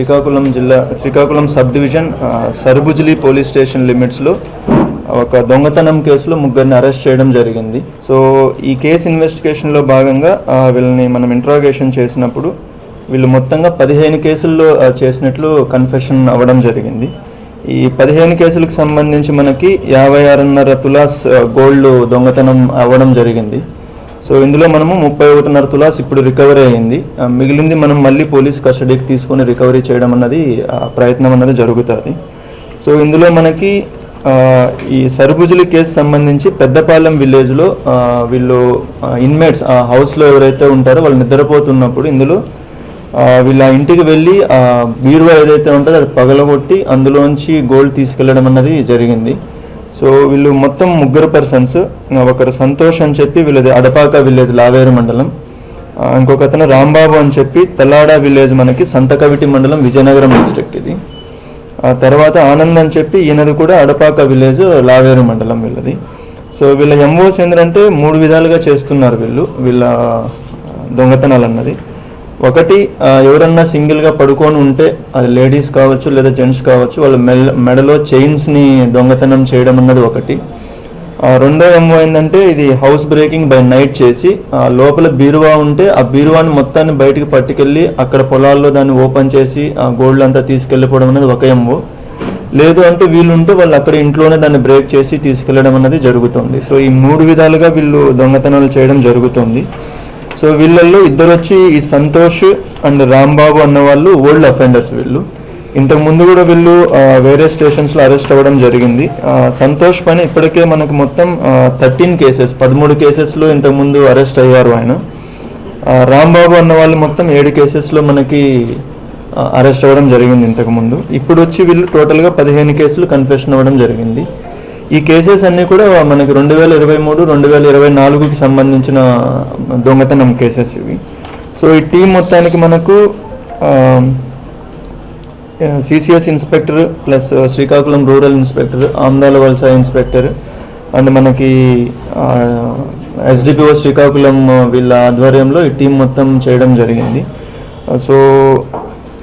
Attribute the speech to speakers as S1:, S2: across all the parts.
S1: శ్రీకాకుళం జిల్లా Srikakulam sub division ఆ, police station లిమిట్స్లో ఒక దొంగతనం కేసులో ముగ్గురిని అరెస్ట్ చేయడం జరిగింది. సో ఈ కేసు ఇన్వెస్టిగేషన్లో భాగంగా వీళ్ళని మనం ఇంట్రాగేషన్ చేసినప్పుడు వీళ్ళు మొత్తంగా పదిహేను కేసుల్లో చేసినట్లు కన్ఫెషన్ అవ్వడం జరిగింది. ఈ పదిహేను కేసులకు సంబంధించి మనకి యాభై ఆరున్నర తులాస్ గోల్డ్ దొంగతనం అవ్వడం జరిగింది. సో ఇందులో మనము ముప్పై ఒకటిన్నర తులాస్ ఇప్పుడు రికవరీ అయ్యింది మిగిలింది మనం మళ్ళీ పోలీస్ కస్టడీకి తీసుకొని రికవరీ చేయడం అన్నది ప్రయత్నం అన్నది జరుగుతుంది. సో ఇందులో మనకి ఈ సరుబుజులి కేసు సంబంధించి పెద్దపాలెం విలేజ్లో వీళ్ళు ఇన్మేట్స్ ఆ హౌస్లో ఎవరైతే ఉంటారో వాళ్ళు నిద్రపోతున్నప్పుడు ఇందులో ఆ, వీళ్ళ ఇంటికి వెళ్ళి బీరువా ఏదైతే ఉంటుందో అది పగలగొట్టి అందులోంచి గోల్డ్ తీసుకెళ్ళడం అన్నది జరిగింది. సో వీళ్ళు మొత్తం ముగ్గురు పర్సన్స్ ఒకరు సంతోష్ అని చెప్పి వీళ్ళది అడపాక విలేజ్ లావేరు మండలం. ఇంకొక అతను రాంబాబు అని చెప్పి తల్లాడ విలేజ్ మనకి సంతకవిటి మండలం విజయనగరం డిస్ట్రిక్ట్ ఇది. ఆ తర్వాత ఆనంద్ అని చెప్పి ఈయనది కూడా అడపాక విలేజ్ లావేరు మండలం వీళ్ళది. సో వీళ్ళ ఎంఓస్ ఏంటంటే మూడు విధాలుగా చేస్తున్నారు వీళ్ళు వీళ్ళ దొంగతనాలు అన్నది. ఒకటి ఎవరన్నా సింగిల్గా పడుకొని ఉంటే అది లేడీస్ కావచ్చు లేదా జెంట్స్ కావచ్చు వాళ్ళ మెల్ మెడలో చైన్స్ని దొంగతనం చేయడం అన్నది ఒకటి. ఆ, రెండో ఏమో ఏంటంటే ఇది హౌస్ బ్రేకింగ్ బై నైట్ చేసి ఆ, లోపల బీరువా ఉంటే ఆ బీరువాని మొత్తాన్ని బయటికి పట్టుకెళ్ళి అక్కడ పొలాల్లో దాన్ని ఓపెన్ చేసి ఆ గోల్డ్ అంతా తీసుకెళ్ళిపోవడం అనేది ఒక ఎంఓ లేదు అంటే వీళ్ళు ఉంటే వాళ్ళు అక్కడ ఇంట్లోనే దాన్ని బ్రేక్ చేసి తీసుకెళ్ళడం అనేది జరుగుతుంది. సో ఈ మూడు విధాలుగా వీళ్ళు దొంగతనాలు చేయడం జరుగుతుంది. సో వీళ్ళల్లో ఇద్దరు వచ్చి ఈ సంతోష్ అండ్ రాంబాబు అన్న వాళ్ళు ఓల్డ్ అఫెండర్స్ వీళ్ళు. ఇంతకు ముందు కూడా వీళ్ళు వేరే స్టేషన్స్లో అరెస్ట్ అవ్వడం జరిగింది. సంతోష్ పైన ఇప్పటికే మనకు మొత్తం థర్టీన్ కేసెస్ పదమూడు కేసెస్లో ఇంతకు ముందు అరెస్ట్ అయ్యారు ఆయన. రాంబాబు అన్న వాళ్ళు మొత్తం ఏడు కేసెస్లో మనకి అరెస్ట్ అవ్వడం జరిగింది ఇంతకుముందు ఇప్పుడు వచ్చి వీళ్ళు టోటల్గా పదిహేను కేసులు కన్ఫెషన్ అవ్వడం జరిగింది. ఈ కేసెస్ అన్నీ కూడా మనకి రెండు వేల ఇరవై మూడు రెండు వేల ఇరవై నాలుగుకి సంబంధించిన దొంగతనం కేసెస్ ఇవి. సో ఈ టీం మొత్తానికి మనకు CCS inspector plus Srikakulam rural inspector Amadalavalasa inspector and మనకి ఎస్డిపిఓ శ్రీకాకుళం వీళ్ళ ఆధ్వర్యంలో ఈ టీం మొత్తం చేయడం జరిగింది. సో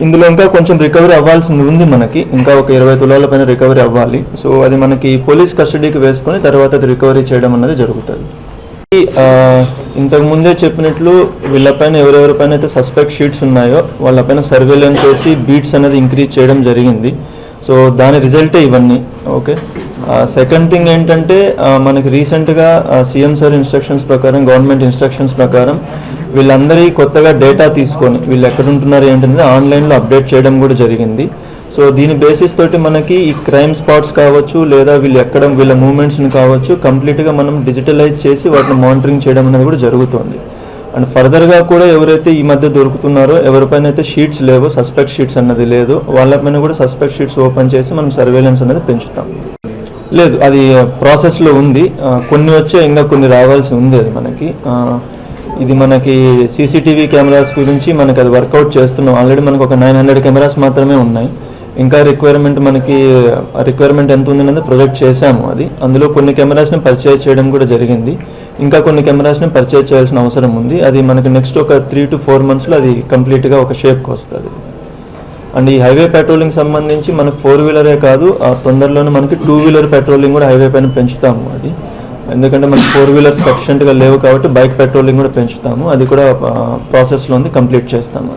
S1: ఇందులో ఇంకా కొంచెం రికవరీ అవ్వాల్సింది ఉంది మనకి. ఇంకా ఒక ఇరవై తులాల పైన రికవరీ అవ్వాలి. సో అది మనకి పోలీస్ కస్టడీకి వేసుకొని తర్వాత అది రికవరీ చేయడం అనేది జరుగుతుంది. ఇంతకుముందే చెప్పినట్లు వీళ్ళపైన ఎవరెవరిపైన అయితే సస్పెక్ట్ షీట్స్ ఉన్నాయో వాళ్ళపైన సర్వేలెన్స్ చేసి బీట్స్ అనేది ఇంక్రీజ్ చేయడం జరిగింది. సో దాని రిజల్టే ఇవన్నీ. ఓకే సెకండ్ థింగ్ ఏంటంటే మనకి రీసెంట్గా సీఎం సార్ ఇన్స్ట్రక్షన్స్ ప్రకారం గవర్నమెంట్ ఇన్స్ట్రక్షన్స్ ప్రకారం వీళ్ళందరి కొత్తగా డేటా తీసుకొని వీళ్ళు ఎక్కడ ఉంటున్నారు ఏంటనేది ఆన్లైన్లో అప్డేట్ చేయడం కూడా జరిగింది. సో దీని బేసిస్ తోటి మనకి ఈ క్రైమ్ స్పాట్స్ కావచ్చు లేదా వీళ్ళు ఎక్కడ వీళ్ళ మూమెంట్స్ని కావచ్చు కంప్లీట్గా మనం డిజిటలైజ్ చేసి వాటిని మానిటరింగ్ చేయడం అనేది కూడా జరుగుతుంది. అండ్ ఫర్దర్గా కూడా ఎవరైతే ఈ మధ్య దొరుకుతున్నారో ఎవరిపైన అయితే షీట్స్ లేవో సస్పెక్ట్ షీట్స్ అన్నది లేదు వాళ్ళపైన కూడా సస్పెక్ట్ షీట్స్ ఓపెన్ చేసి మనం సర్వేలెన్స్ అనేది పెంచుతాం. లేదు అది ప్రాసెస్లో ఉంది. కొన్ని వచ్చే ఇంకా కొన్ని రావాల్సి ఉంది అది మనకి. ఇది మనకి సీసీటీవీ కెమెరాస్ గురించి మనకి అది వర్కౌట్ చేస్తున్నాం. ఆల్రెడీ మనకు ఒక నైన్ హండ్రెడ్ కెమెరాస్ మాత్రమే ఉన్నాయి. ఇంకా రిక్వైర్మెంట్ మనకి రిక్వైర్మెంట్ ఎంత ఉందనేది ప్రొజెక్ట్ చేశాము అది. అందులో కొన్ని కెమెరాస్ని పర్చేజ్ చేయడం కూడా జరిగింది. ఇంకా కొన్ని కెమెరాస్ని పర్చేజ్ చేయాల్సిన అవసరం ఉంది. అది మనకి నెక్స్ట్ ఒక త్రీ టు ఫోర్ మంత్స్లో అది కంప్లీట్గా ఒక షేప్కి వస్తుంది. అండ్ ఈ హైవే పెట్రోలింగ్ సంబంధించి మనకు ఫోర్ వీలరే కాదు ఆ తొందరలోనే మనకి టూ వీలర్ పెట్రోలింగ్ కూడా హైవే పైన పెంచుతాము అది. ఎందుకంటే మనకి ఫోర్ వీలర్స్ సఫిషియెంట్గా లేవు కాబట్టి బైక్ పెట్రోలింగ్ కూడా పెంచుతాము. అది కూడా ప్రాసెస్లో ఉంది కంప్లీట్ చేస్తాము